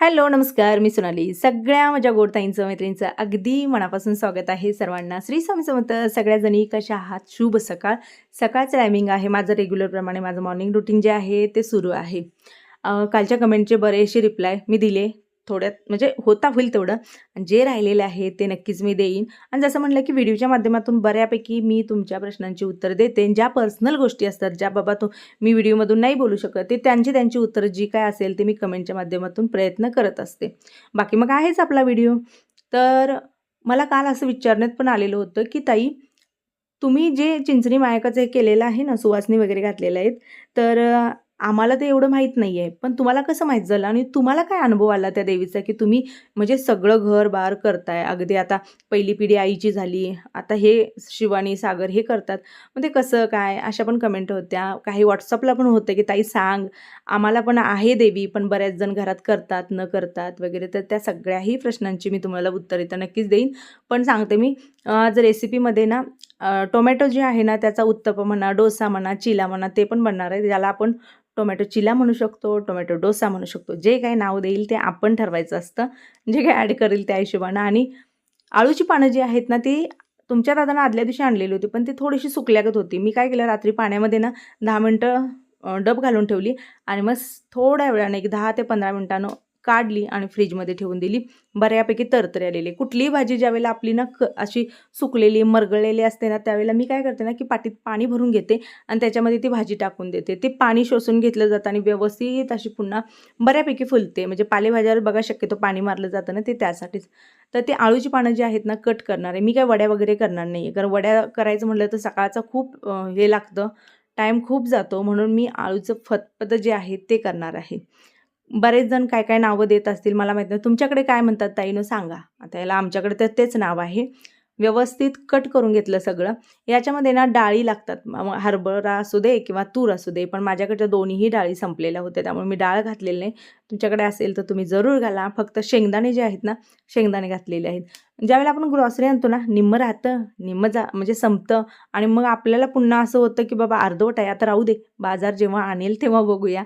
Hello नमस्कार. मी सोनाली. सगळ्या माझ्या गोडताईंचं मैत्रिणींचं अगदी मनापासून स्वागत आहे सर्वांना. श्री स्वामी समर्थ सगळ्याजणी कशा आहात? शुभ सकाळ. सकाळचं टायमिंग आहे. माझं रेग्युलरप्रमाणे माझं मॉर्निंग रुटीन जे आहे ते सुरू आहे. कालच्या कमेंटचे बरेचसे रिप्लाय मी दिले. थोड्यात म्हणजे होता होईल तेवढं. आणि जे राहिलेले आहे ते नक्कीच मी देईन. आणि जसं म्हटलं की व्हिडिओच्या माध्यमातून बऱ्यापैकी मी तुमच्या प्रश्नांची उत्तर देते. ज्या पर्सनल गोष्टी असतात ज्या बाबा तो मी व्हिडिओमधून नाही बोलू शकत ते त्यांची त्यांची उत्तरं जी काय असेल ते मी कमेंटच्या माध्यमातून प्रयत्न करत असते. बाकी मग आहेच आपला व्हिडिओ. तर मला काल असं विचारण्यात पण आलेलं होतं की ताई तुम्ही जे चिंचणी मायकाचं हे केलेलं आहे ना सुवासनी वगैरे घातलेलं आहेत तर आम्हाला ते एवढं माहीत नाही आहे पण तुम्हाला कसं माहीत? झालं आणि तुम्हाला काय अनुभव आला त्या देवीचा की तुम्ही म्हणजे सगळं घर बार करताय? अगदी आता पहिली पिढी आईची झाली. आता हे शिवानी सागर हे करतात. मग ते कसं काय? अशा पण कमेंट होत्या. काही व्हॉट्सअपला पण होतं की ताई सांग. आम्हाला पण आहे देवी पण बऱ्याच जण घरात करतात न करतात वगैरे. तर त्या सगळ्याही प्रश्नांची मी तुम्हाला उत्तर इथं नक्कीच देईन. पण सांगते मी आज रेसिपीमध्ये ना टोमॅटो जे आहे ना त्याचा उत्तप म्हणा डोसा म्हणा चिला म्हणा ते पण बनणार आहे. ज्याला आपण टोमॅटो चिला म्हणू शकतो टोमॅटो डोसा म्हणू शकतो जे काही नाव देईल ते आपण ठरवायचं असतं जे काही ॲड करेल त्या हिशोबानं. आणि आळूची पानं जी आहेत ना ती तुमच्या दादानं आदल्या दिवशी आणलेली होती पण ती थोडीशी सुकल्यागत होती. मी काय केलं रात्री पाण्यामध्ये ना दहा मिनटं डब घालून ठेवली आणि मग थोड्या वेळाने एक दहा ते पंधरा मिनटानं काढली आणि फ्रीजमध्ये ठेवून दिली. बऱ्यापैकी तरतरी आलेली कुठलीही भाजी ज्यावेळेला आपली ना क अशी सुकलेली मरगळलेली असते ना त्यावेळेला मी काय करते ना की पाटीत पाणी भरून घेते आणि त्याच्यामध्ये ती भाजी टाकून देते. ते पाणी शोषून घेतलं जातं आणि व्यवस्थित अशी पुन्हा बऱ्यापैकी फुलते. म्हणजे पालेभाज्यावर बघा शक्यतो पाणी मारलं जातं ना ते त्यासाठीच. तर ते आळूची पानं जी आहेत ना कट करणार आहे. मी काय वड्या वगैरे करणार नाही आहे कारण वड्या करायचं म्हटलं तर सकाळचं खूप हे लागतं. टाईम खूप जातो. म्हणून मी आळूचं फतपद जे आहे ते करणार आहे. बरेच जण काय काय नावं देत असतील मला माहीत नाही. तुमच्याकडे काय म्हणतात ताईनं सांगा. आता याला आमच्याकडे तर तेच नाव आहे. व्यवस्थित कट करून घेतलं सगळं. याच्यामध्ये ना डाळी लागतात. हरभरा असू दे किंवा तूर असू दे पण माझ्याकडच्या दोन्हीही डाळी संपलेल्या होत्या त्यामुळे मी डाळ घातलेली नाही. तुमच्याकडे असेल तर तुम्ही जरूर घाला. फक्त शेंगदाणे जे आहेत ना शेंगदाणे घातलेले आहेत. ज्यावेळेला आपण ग्रॉसरी आणतो ना निम्म राहतं निम्म जा म्हणजे संपतं. आणि मग आपल्याला पुन्हा असं होतं की बाबा अर्धवट आहे आता राहू दे. बाजार जेव्हा आणेल तेव्हा बघूया.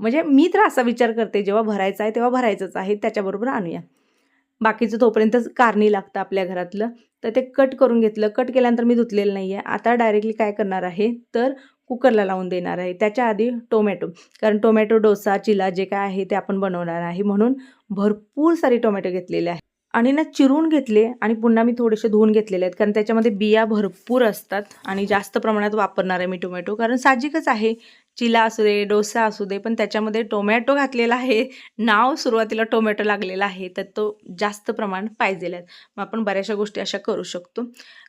म्हणजे मी तर असा विचार करते जेव्हा भरायचं आहे तेव्हा भरायचंच आहे त्याच्याबरोबर आणूया. बाकीचं तोपर्यंत कारणी लागतं आपल्या घरातलं. तर ते कट करून घेतलं. कट केल्यानंतर मी धुतलेलं नाही आहे आता डायरेक्टली काय करणार आहे? तर कुकरला लावून देणार आहे. त्याच्या आधी टोमॅटो. कारण टोमॅटो डोसा चिला जे काय आहे ते आपण बनवणार आहे. म्हणून भरपूर सारे टोमॅटो घेतलेले आहे आणि ना चिरून घेतले आणि पुन्हा मी थोडेसे धुवून घेतलेले आहेत. कारण त्याच्यामध्ये बिया भरपूर असतात आणि जास्त प्रमाणात वापरणार आहे मी टोमॅटो. कारण साहजिकच आहे. चिला असू दे डोसा असू दे पण त्याच्यामध्ये टोमॅटो घातलेला आहे. नाव सुरुवातीला टोमॅटो लागलेला आहे तर तो जास्त प्रमाण पाहिजे आहेत मग आपण बऱ्याचशा गोष्टी अशा करू शकतो.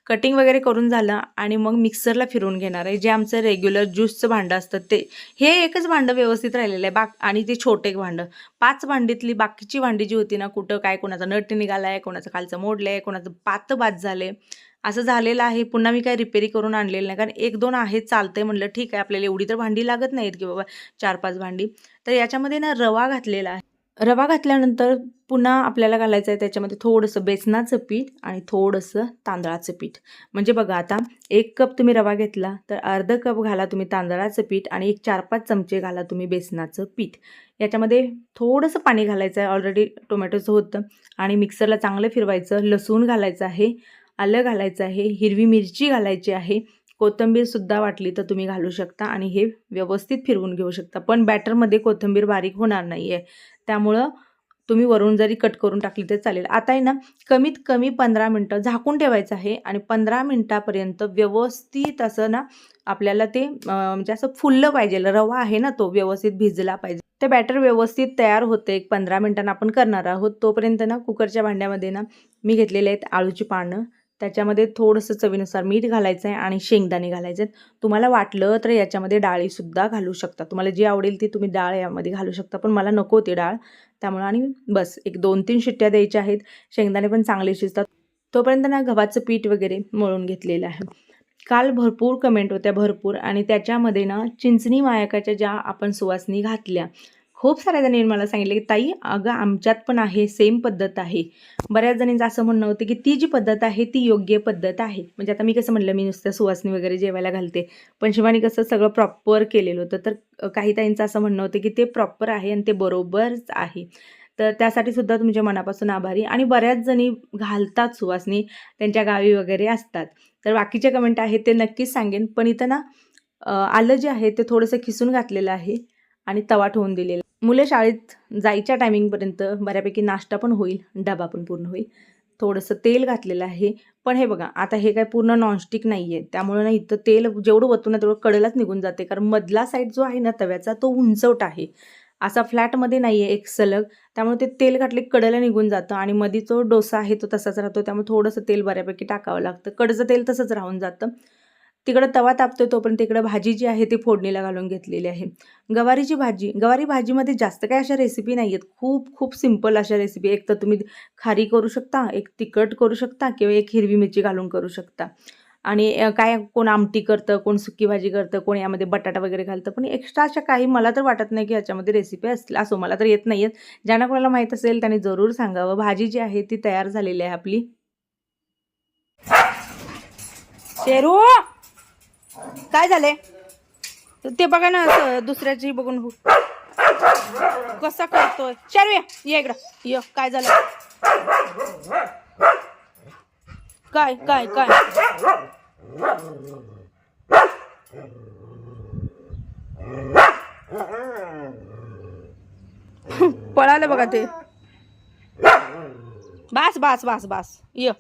कटिंग वगैरे करून झालं आणि मग मिक्सरला फिरून घेणार आहे. जे आमचं रेग्युलर ज्यूसचं भांडं असतं ते हे एकच भांडं व्यवस्थित राहिलेलं आहे. बाक आणि ते छोटे एक भांडं. पाच भांडीतली बाकीची भांडी जी होती ना कुठं काय कोणाचा नट निघाला आहे कोणाचं खालचं मोडलं आहे कोणाचं पातं बाद झालं आहे असं झालेलं आहे. पुन्हा मी काय रिपेरी करून आणलेलं नाही. कारण एक दोन आहेत चालतंय म्हणलं ठीक आहे. आपल्याला एवढी तर भांडी लागत नाहीत की बाबा चार पाच भांडी. तर याच्यामध्ये ना रवा घातलेला आहे. रवा घातल्यानंतर पुन्हा आपल्याला घालायचं आहे. त्याच्यामध्ये थोडंसं बेसनाचं पीठ आणि थोडंसं तांदळाचं पीठ. म्हणजे बघा आता एक कप तुम्ही रवा घेतला तर अर्ध कप घाला तुम्ही तांदळाचं पीठ आणि एक चार पाच चमचे घाला तुम्ही बेसनाचं पीठ. याच्यामध्ये थोडंसं पाणी घालायचं आहे. ऑलरेडी टोमॅटोचं होतं आणि मिक्सरला चांगलं फिरवायचं. लसूण घालायचं आहे. आलं घालायचं आहे हिरवी मिरची घालायची आहे कोथिंबीरसुद्धा वाटली तर तुम्ही घालू शकता आणि हे व्यवस्थित फिरवून घेऊ शकता. पण बॅटरमध्ये कोथिंबीर बारीक होणार नाही आहे त्यामुळं तुम्ही वरून जरी कट करून टाकली तर चालेल. आता आहे ना कमीत कमी पंधरा मिनटं झाकून ठेवायचं आहे आणि पंधरा मिनटापर्यंत व्यवस्थित असं ना आपल्याला ते म्हणजे असं फुललं पाहिजे. रवा आहे ना तो व्यवस्थित भिजला पाहिजे. ते बॅटर व्यवस्थित तयार होते एक पंधरा मिनटांना आपण करणार आहोत. तोपर्यंत ना कुकरच्या भांड्यामध्ये ना मी घेतलेले आहेत आळूची पानं. त्याच्यामध्ये थोडंसं चवीनुसार मीठ घालायचं आहे आणि शेंगदाणे घालायचे आहेत तुम्हाला वाटलं तर याच्यामध्ये डाळीसुद्धा घालू शकता. तुम्हाला जी आवडेल ती तुम्ही डाळ यामध्ये घालू शकता पण मला नको होती डाळ. त्यामुळं आणि बस एक दोन तीन शिट्ट्या द्यायच्या आहेत. शेंगदाणे पण चांगले शिजतात. तोपर्यंत ना गव्हाचं पीठ वगैरे मळून घेतलेलं आहे. काल भरपूर कमेंट होत्या भरपूर आणि त्याच्यामध्ये ना चिंचणी मायकाच्या ज्या आपण सुवासनी घातल्या खूप साऱ्या जणांनी मला सांगितलं की ताई अगं आमच्यात पण आहे सेम पद्धत आहे. बऱ्याच जणींचं असं म्हणणं होतं की ती जी पद्धत आहे ती योग्य पद्धत आहे. म्हणजे आता मी कसं म्हणलं मी नुसतं सुवासनी वगैरे जेवायला घालते. पण शिवानी कसं सगळं प्रॉपर केलेलं होतं. तर काही ताईंचं असं म्हणणं होतं की ते प्रॉपर आहे आणि ते बरोबरच आहे. तर त्यासाठी सुद्धा तुमच्या मनापासून आभारी. आणि बऱ्याच जणी घालतात सुवासनी त्यांच्या गावी वगैरे असतात. तर बाकीचे कमेंट आहेत ते नक्कीच सांगेन. पण इथं ना आलं जे आहे ते थोडंसं खिसून घातलेलं आहे आणि तवा ठेवून दिलेला मुलं शाळेत जायच्या टायमिंगपर्यंत बऱ्यापैकी नाश्ता पण होईल डबा पण पूर्ण होईल. थोडंसं तेल घातलेलं आहे. पण हे बघा आता हे काय पूर्ण नॉनस्टिक नाही आहे त्यामुळे ना इथं तेल जेवढं वतू ना तेवढं कडेलाच निघून जाते. कारण मधला साईड जो आहे ना तव्याचा तो उंचवट आहे. असा फ्लॅटमध्ये नाही आहे एक सलग. त्यामुळे ते तेल घातले की कडेला निघून जातं. आणि मध्ये जो डोसा आहे तो तसाच राहतो. त्यामुळे थोडंसं तेल बऱ्यापैकी टाकावं लागतं. कडचं तेल तसंच राहून जातं. तिकडं तवा तापतोय तोपर्यंत तिकडं भाजी जी आहे ती फोडणीला घालून घेतलेली आहे. गवारीची भाजी गवारी भाजीमध्ये जास्त काही अशा रेसिपी नाही आहेत खूप खूप सिंपल अशा रेसिपी एक तर तुम्ही खारी करू शकता एक तिखट करू शकता किंवा एक हिरवी मिरची घालून करू शकता. आणि काय कोण आमटी करतं कोण सुकी भाजी करतं कोण यामध्ये बटाटा वगैरे घालतं. पण एक्स्ट्रा अशा काही मला तर वाटत नाही की याच्यामध्ये रेसिपी असतील असो मला तर येत नाही आहेत ज्यांना कोणाला माहीत असेल त्यांनी जरूर सांगावं. भाजी जी आहे ती तयार झालेली आहे आपली. शेरू! काय झाले ते बघा ना दुसऱ्याची बघून हो कसा करतोय? शेरू ये ये इकडं. ये काय झालं? काय काय काय? पळालं बघा ते. बास बास बास बास. य.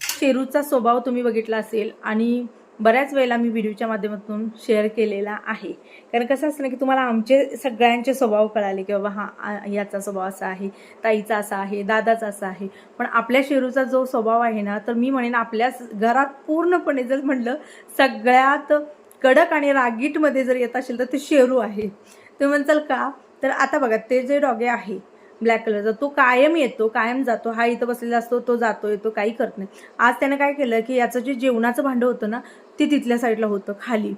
शेरूचा स्वभाव तुम्ही बघितला असेल आणि बऱ्याच वेळेला मी व्हिडिओच्या माध्यमातून शेअर केलेला आहे. कारण कसं असतं ना की तुम्हाला आमचे सगळ्यांचे स्वभाव कळाले की बाबा हा याचा स्वभाव असा आहे ताईचा असा आहे दादाचा असा आहे. पण आपल्या शेरूचा जो स्वभाव आहे ना तर मी म्हणेन आपल्या घरात पूर्णपणे जर म्हटलं सगळ्यात कडक आणि रागीटमध्ये जर येत असेल तर ते शेरू आहे. तुम्ही म्हणताल का? तर आता बघा ते जे डॉगे आहे ब्लॅक कलरचा तो कायम येतो कायम जातो. हा इथं बसलेला असतो तो जातो येतो काही करत नाही. आज त्यानं काय केलं की याचं जे जेवणाचं भांडं होतं ना ते तिथल्या साईडला होतं खाली.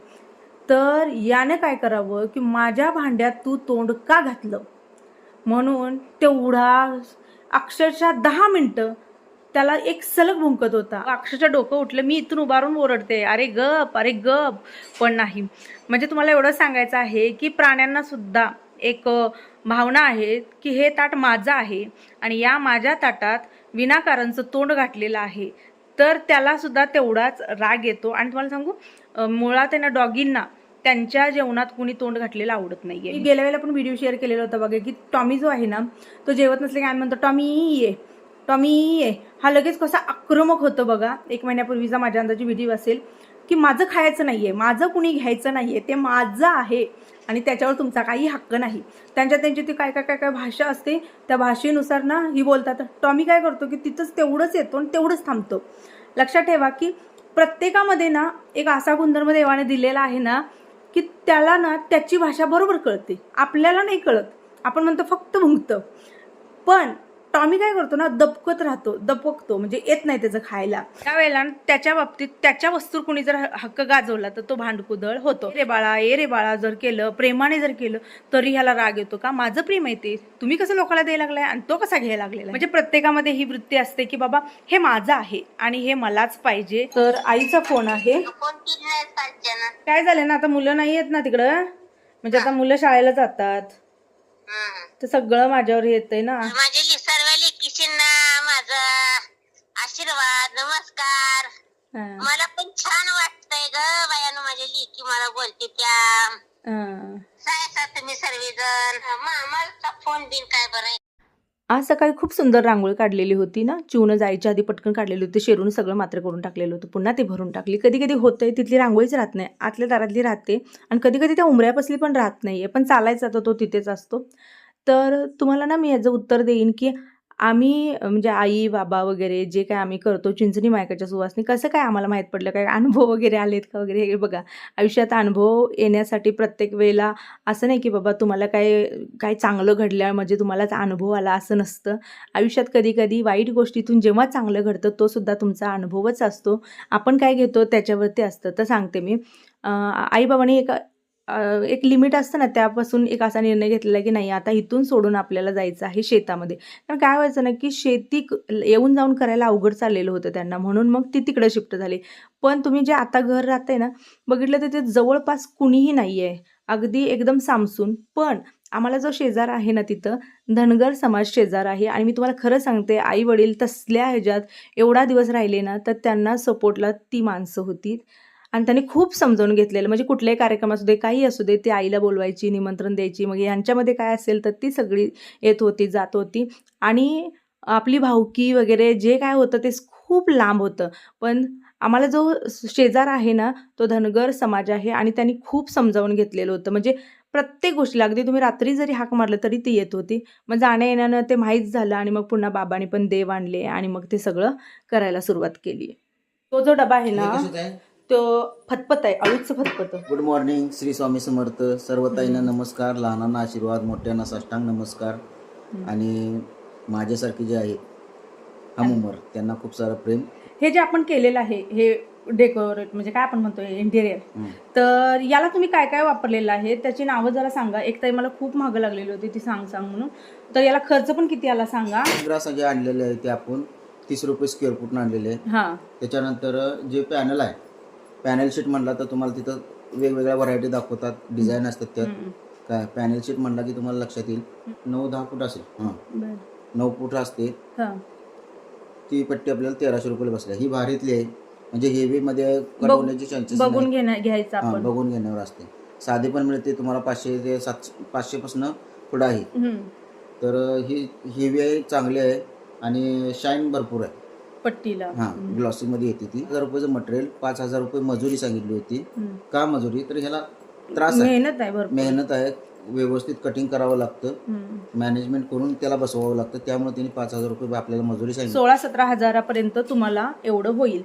तर याने काय करावं की माझ्या भांड्यात तू तोंड का घातलं? म्हणून तेवढा अक्षरशः दहा मिनटं त्याला एक सलग भुंकत होता. अक्षरशः डोकं उठलं मी इथून उभारून ओरडते. अरे गप अरे गप. पण नाही. म्हणजे तुम्हाला एवढं सांगायचं आहे की प्राण्यांना सुद्धा एक भावना आहे की हे ताट माझं आहे आणि या माझ्या ताटात विनाकारणचं तोंड घातलेलं आहे. तर त्याला सुद्धा तेवढाच राग येतो. आणि तुम्हाला सांगू मुळात आहे ना डॉगींना त्यांच्या जेवणात कुणी तोंड घातलेलं आवडत नाहीये. आहे गेल्या वेळेला पण व्हिडिओ शेअर केलेला होता बघा की टॉमी जो आहे ना तो जेवत नसले की आम्ही म्हणतो टॉमी ये टॉमी ये. हा लगेच कसा आक्रमक होतो बघा. एक महिन्यापूर्वीचा माझ्या अंदाजी व्हिडिओ असेल. की माझं खायचं नाही आहे माझं कुणी घ्यायचं नाही आहे ते माझं आहे आणि त्याच्यावर तुमचा काही हक्क नाही. त्यांच्या त्यांची ती काय काय काय काय भाषा असते त्या भाषेनुसार ना ही बोलतात. टॉमी काय करतो की तिथंच तेवढंच येतो आणि तेवढंच थांबतो. लक्षात ठेवा की प्रत्येकामध्ये ना एक असा गुणधर्म देवाने दिलेला आहे ना की त्याला ना त्याची भाषा बरोबर कळते. आपल्याला नाही कळत. आपण म्हणतो फक्त भुंकतं. पण टॉमी काय करतो ना दबकत राहतो दपकतो म्हणजे येत नाही त्याचं खायला. त्यावेळेला त्याच्या बाबतीत त्याच्या वस्तूवर कुणी जर हक्क गाजवला तर तो भांडकुदळ होतो. रे बाळा ए रे बाळा जर केलं प्रेमाने जर केलं तरी ह्याला राग येतो का? माझं प्रेम आहे ते. तुम्ही कसं लोकांना द्यायला लागलाय आणि तो कसा घ्यायला लागलेला म्हणजे प्रत्येकामध्ये ही वृत्ती असते की बाबा हे माझं आहे आणि हे मलाच पाहिजे. तर आईचा फोन आहे. काय झालं ना आता मुलं नाही आहेत ना तिकडं? म्हणजे आता मुलं शाळेला जातात. तर सगळं माझ्यावर येतंय ना. लेकीशींना माझा आशीर्वाद नमस्कार. मला पण छान वाटतंय ग बायानं माझ्या लेकी मला बोलते त्या. सायसा तुम्ही सर्वजण. मामाचा फोन बिन काय बरं? आज सकाळी खूप सुंदर रांगोळी काढलेली होती ना? चिवनं जायच्या आधी पटकन काढलेली होती शेरून सगळं मात्र करून टाकलेलं होतं. पुन्हा ते भरून टाकली. कधी कधी होतंय तिथली रांगोळीच राहत नाही. आतल्या दारातली राहते. आणि कधी कधी त्या उमऱ्यापासली पण राहत नाही आहे पण चालायचा तर तो तिथेच असतो. तर तुम्हाला ना मी याचं उत्तर देईन की आम्ही म्हणजे आई बाबा वगैरे जे काय आम्ही करतो चिंचणी मायकाच्या सुवासनी कसं काय आम्हाला माहीत पडलं? काय अनुभव वगैरे आलेत का वगैरे? हे बघा आयुष्यात अनुभव येण्यासाठी प्रत्येक वेळेला असं नाही की बाबा तुम्हाला काय काय चांगलं घडलं म्हणजे तुम्हालाच अनुभव आला असं नसतं. आयुष्यात कधी कधी वाईट गोष्टीतून जेव्हा चांगलं घडतं तो सुद्धा तुमचा अनुभवच असतो. आपण काय घेतो त्याच्यावरती असतं. तर सांगते मी. आईबाबांनी एका एक लिमिट असतं ना त्यापासून एक असा निर्णय घेतलेला की नाही आता इथून सोडून आपल्याला जायचं आहे शेतामध्ये. कारण काय व्हायचं ना की शेती क- येऊन जाऊन करायला अवघड चाललेलं होतं त्यांना म्हणून मग ती तिकडं शिफ्ट झाली. पण तुम्ही जे आता घर राहते ना बघितलं तर ते जवळपास कुणीही नाही आहे अगदी एकदम सामसून. पण आम्हाला जो शेजार आहे ना तिथं धनगर समाज शेजार आहे आणि मी तुम्हाला खरं सांगते आई वडील तसल्या ह्याच्यात एवढा दिवस राहिले ना तर त्यांना सपोर्टला ती माणसं होती. आणि त्यांनी खूप समजावून घेतलेलं. म्हणजे कुठल्याही कार्यक्रम असू दे काही असू दे ती आईला बोलवायची निमंत्रण द्यायची मग यांच्यामध्ये काय असेल तर ती सगळी येत होती जात होती. आणि आपली भावकी वगैरे जे काय होतं ते खूप लांब होतं. पण आम्हाला जो शेजार आहे ना तो धनगर समाज आहे आणि त्यांनी खूप समजावून घेतलेलं होतं. म्हणजे प्रत्येक गोष्टीला अगदी तुम्ही रात्री जरी हाक मारलं तरी ती येत होती. मग जाण्या येण्यानं ते माहीत झालं आणि मग पुन्हा बाबांनी पण देव आणले आणि मग ते सगळं करायला सुरुवात केली. तो जो डबा आहे ना तो फतफत आहे अळूचं फतफत. Good morning Shri Swami Samarth. सर्व ताईंना नमस्कार लहानांना आशीर्वाद मोठ्यांना साष्टांग नमस्कार. आणि माझ्यासारखे जे आहेत हम उमर त्यांना खूप सारं प्रेम. हे जे आपण केलेलं आहे हे डेकोरेट म्हणजे काय आपण म्हणतो इंटेरियर. तर याला तुम्ही काय काय वापरलेलं आहे त्याची नावं जरा सांगा. एक ताई मला खूप महाग लागलेली होती ती सांग सांग म्हणून. तर याला खर्च पण किती आला सांगा. ग्रास जे आणलेले आहे ते आपण. तीस रुपये स्क्वेअर फूट आणलेले आहे. हां. त्याच्यानंतर जे पॅनल आहे पॅनल शीट म्हणला तर तुम्हाला तिथं वेगवेगळ्या व्हरायटी दाखवतात डिझाईन असतात त्यात. काय पॅनल शीट म्हणला की तुम्हाला लक्षात येईल. नऊ दहा फूट असेल. हां. बरं. नऊ फूट असते. हां. ती पट्टी आपल्याला तेराशे रुपये बसल्या ही भारीतली आहे. म्हणजे हेवी मध्ये कट होण्याची चान्सेस बघून घेण्या घ्यायचं हा आपण. बघून घेण्यावर असते. साधे पण मिळते तुम्हाला पाचशे ते सातशे पाचशे पासून पुढं आहे. तर ही हेवी आहे चांगली आहे आणि शाईन भरपूर आहे. पट्टीला. हा ग्लॉसी मध्ये येते ती. हजार रुपयाचं मटेरियल पाच हजार रुपये मजुरी सांगितली होती. का मजुरी? तर ह्याला त्रास आहे. मेहनत आहे भरपूर. मेहनत आहे. व्यवस्थित कटिंग करावं लागतं. मॅनेजमेंट करून त्याला बसवावं लागतं. त्यामुळे त्यांनी पाच हजार रुपये आपल्याला मजुरी सांगितली. सोळा सतरा हजारापर्यंत तुम्हाला एवढं होईल.